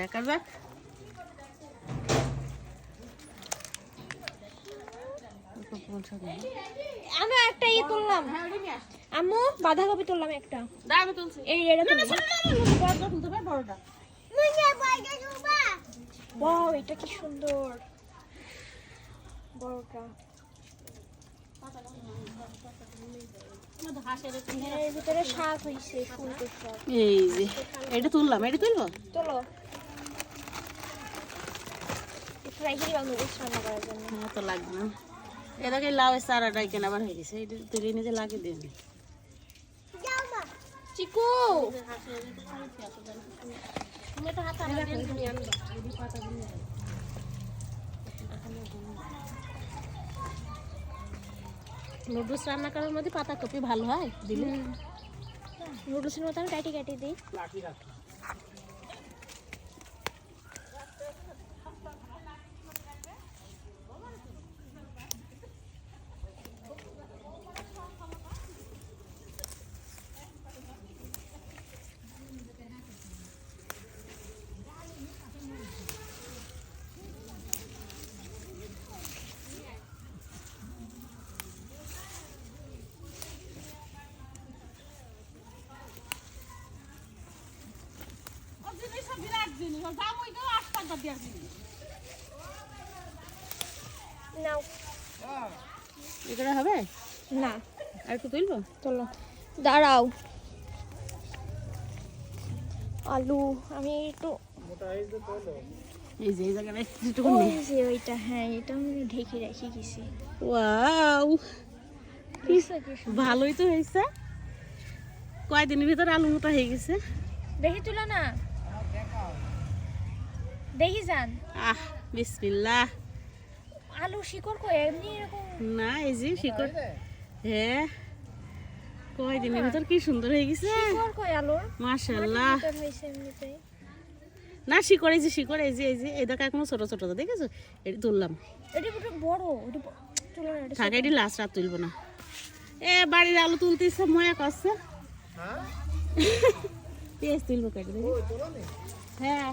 দেখা যাক। আমি একটা ইয়ে তুললাম। আম্মু বাঁধাকপি তুললাম একটা। দাঁড়া তুলছি। এই এটা তুলতে হবে বড়টা। ওয়াও এটা কি সুন্দর। বড়টা। এই যে এটা তুললাম এটা তুলবো? চলো ফ্রাই করি বা নুডলস রান্না করার জন্য। হ্যাঁ তো লাগবে না। এটাকে লাউ সারাটাই কেনা আবার হয়ে গেছে। এটা তুলে নিজে লাগিয়ে দিন চিকু! নুডলস রান্না করার মধ্যে পাতা কপি ভালো হয় দিলে। নুডলসের মতো আমি কাটি কাটি দিই। নাও এগুলো হবে না আর একটু তুলবো চলো দাঁড়াও। আলু আমি একটু এই যে এই জায়গাটা একটু ওই যে ওইটা হ্যাঁ এটা আমি ঢেকে রেখে গেছি। ওয়াও? ভালোই তো হয়েছে। কয়দিনের ভিতরে আলু মোটা হয়ে গেছে? দেখে তুলো না। দেখি যান আহ বিসমিল্লাহ। আলু শিকড় কই এমনি এরকম না এই যে শিকড় হ্যাঁ কয়দিনের ভিতর কি সুন্দর হয়ে গেছে। শিকড় কই আলুর? এমনিতেই। না শিকড় এই যে শিকড় এই যে এই যে এই দেখা এখনও ছোট ছোট তো দেখেছ? এটা তুললাম। এটা বড় এটা থাকে এটি লাস্ট রাত তুলবো না। এ বাড়ির আলু তুলতে ইচ্ছা ময়া করছে। পেঁয়াজ তুলবো কেটে দেখি। হ্যাঁ।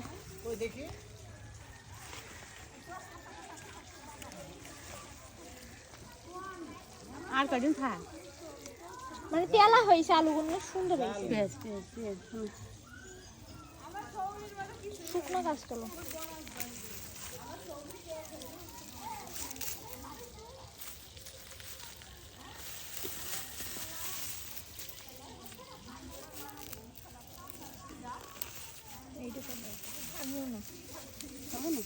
আর কদিন থাক? মানে তেলা হয়েছে আলুগুলো সুন্দর হয়েছে। পেঁয়াজ পেঁয়াজ শুকনো তোলো এইটুকু আমিও না। না?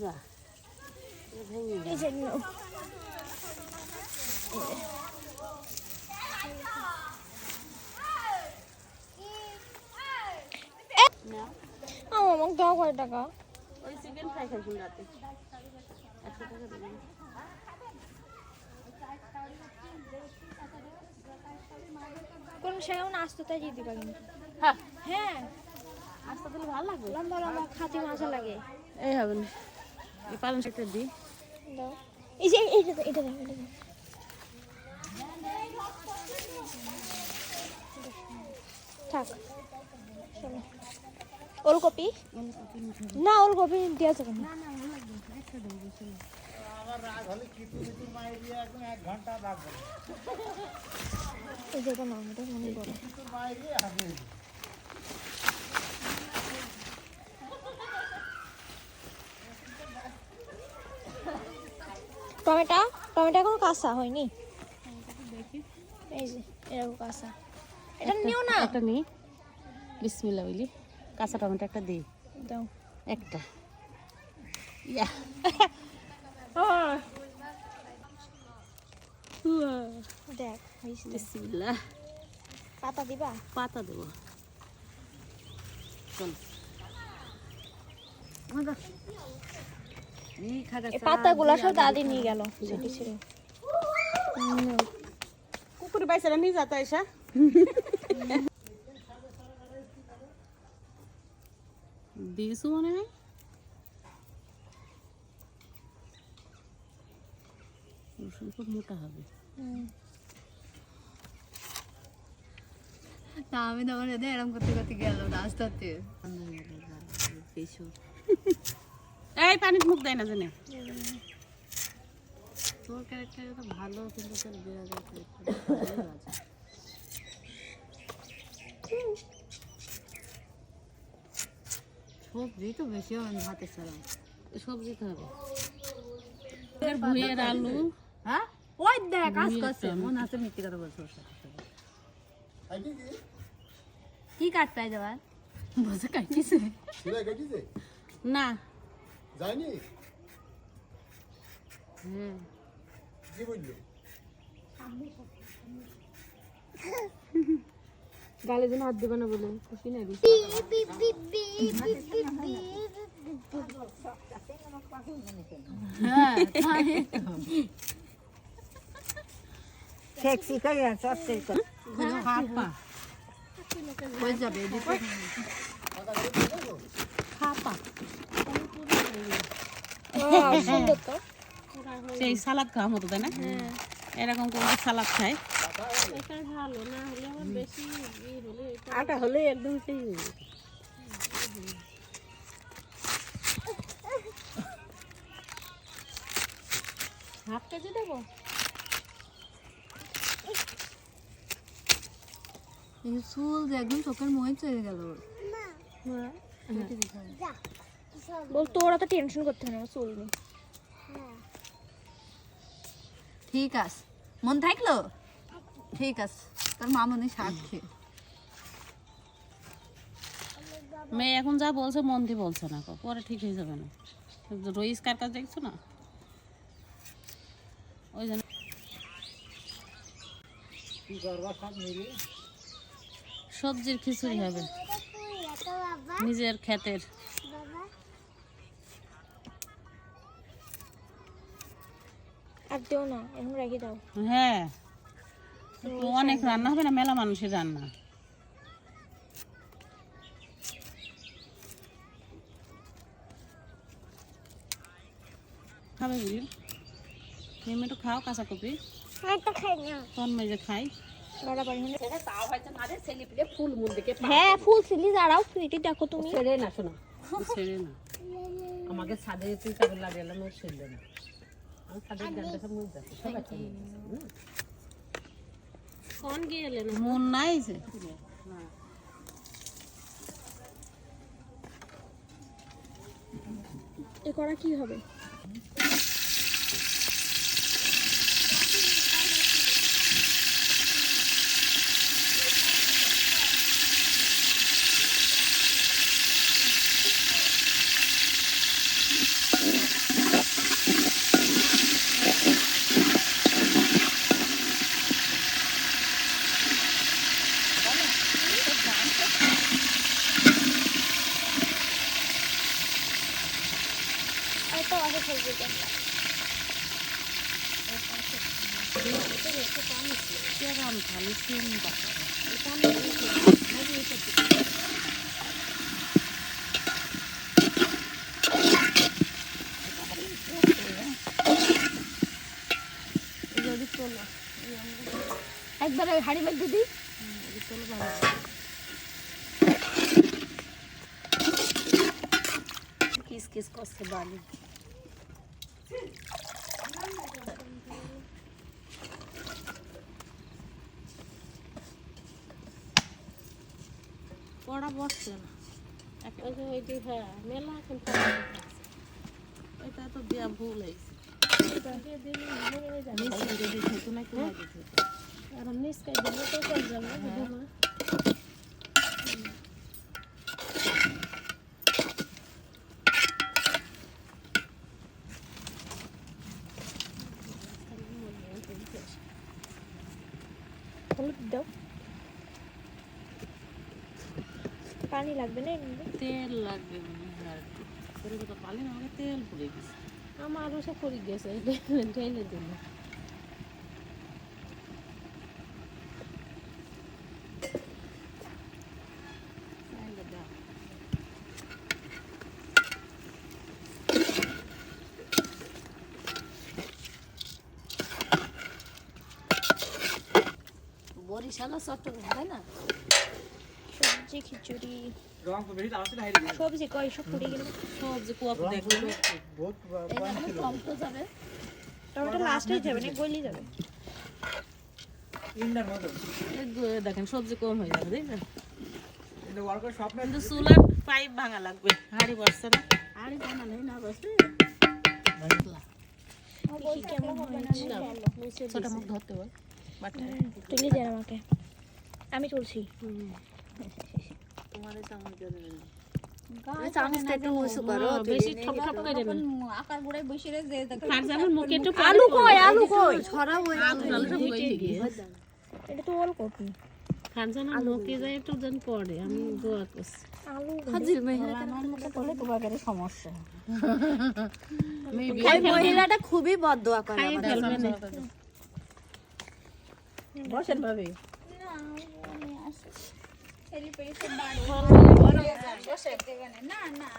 যা। আমাকে দাও কয় টাকা ওই টাকা কোন সেরকম আসতে তাই দিতে পারি না। হ্যাঁ দিলে ভালো লাগবে লম্বা লম্বা খাতি মাছা লাগে এই হবে না এই পালং শাকটা দিই এই যে এটা এটা থাক ওলকপি? না, ওলকপি দেওয়া যাবে না। এই নাও, এটা মনে করো টমেটো টমেটো এখনও কাঁচা হয়নি। এই যে এরকম কাঁচা। এটা নিও না। একটা নিই বিসমিল্লা বলি। কাঁচা টমেটো একটা দিই দাও। একটা। ইয়া। দেখ বিসমিল্লা পাতা দিবা? পাতা দেবো। চল। পাতাগুলো সব দাদি নিয়ে গেল সেটি ছিল কুকুর বাইসারা নিয়ে যাতা এসা। দিয়েছ মনে হয়? রসুন খুব মোটা হবে। তা আমি তখন এদের এরম করতে করতে গেল রাস্তাতে। এই পানির মুখ দেয় না জানে। তোর ক্যারেক্টার তো ভালো কিন্তু তোর ক্যারেক্টার সবজি তো বেশি হবে না সারা সবজি খাবে ভুঁইয়ের আলু। হ্যাঁ? ওই দেখ কাজ করছে মনে হচ্ছে মিথ্যে কথা বলছে ওর সাথে। কি? কাট পাই যাবার বসে কাটিছে না। যায়নি হ্যাঁ কি বলল? গালে যেন হাত দেবে না বলে। খুশি না হ্যাঁ তাই তো। খাপা হয়ে যাবে এদিকে খাপা। সুন্দর তো সেই সালাদ খাওয়া মতো তাই না? এরকম করে সালাদ খায়। আটা হলে একদম সেই হাফ কেজি দেবো? এই চুল যে একদম চোখের মই চলে গেল। ওর। বল তোরা তো টেনশন করতে হবে না আমার ঠিক আছে। মন থাকল? ঠিক আছে। তোর মামনি শাক খেয়ে। মেয়ে এখন যা বলছে মন দিয়ে বলছে না পরে ঠিক হয়ে যাবে না। রইস কার কাছে দেখছ না? ওই জন্য সবজির খিচুড়ি হবে। নিজের ক্ষেতের। আর দেও না এখন রেখে দাও। হ্যাঁ অনেক রান্না হবে না? মেলা মানুষের রান্না খাবে বুঝলি একটু খাও কাঁচা কপি। না। খাই হ্যাঁ ফুল সিলি দাঁড়াও ফ্রিটি দেখো তুমি। ছেড়ে না আমাকে ছাদে তুই ছিল না। মন নাই যে। এ করা কি হবে? এই তো আছে সবজিটা কেরাম খালি চিন্তা করে একবার ওই হাড়ি মধ্যে দিই। কিস কিস করছে বালি পড়া বসছে না। এটা তো দেয়া ভুল হয়েছে। হলুদ দাও পানি লাগবে না এর মধ্যে? তেল লাগবে মনে দাও। পানি লাগবে করে তো পালি না আমাকে তেল পড়ে গেছে। আরও সব পড়ে গেছে ঢেলে দিল চাইলে দাও বরিশাল আর চট্টগ্রাম তাই না? সবজি খিচুড়ি। কয় সব পুড়ে গেল কম তো যাবে। টমেটো লাস্টেই যাবে না গলি যাবে? ইন্ডার মতো। এই গো- দেখেন সবজি কম হয়ে যাবে কিন্তু চুলার পাইপ ভাঙা লাগবে হাড়ি বসছে না। না বসে ছোট মুখ ধরতে হয় বাটা তুলে দেন আমাকে। আমি আকার আলু কই আলু কই? ছড়া হয়ে এটা তো যায় একটু যেন পড়ে আমি দোয়া করছি। হাজির সমস্যা মহিলাটা খুবই বদদোয়া করে খাই ফেলবে না। বসেন ভাবি না না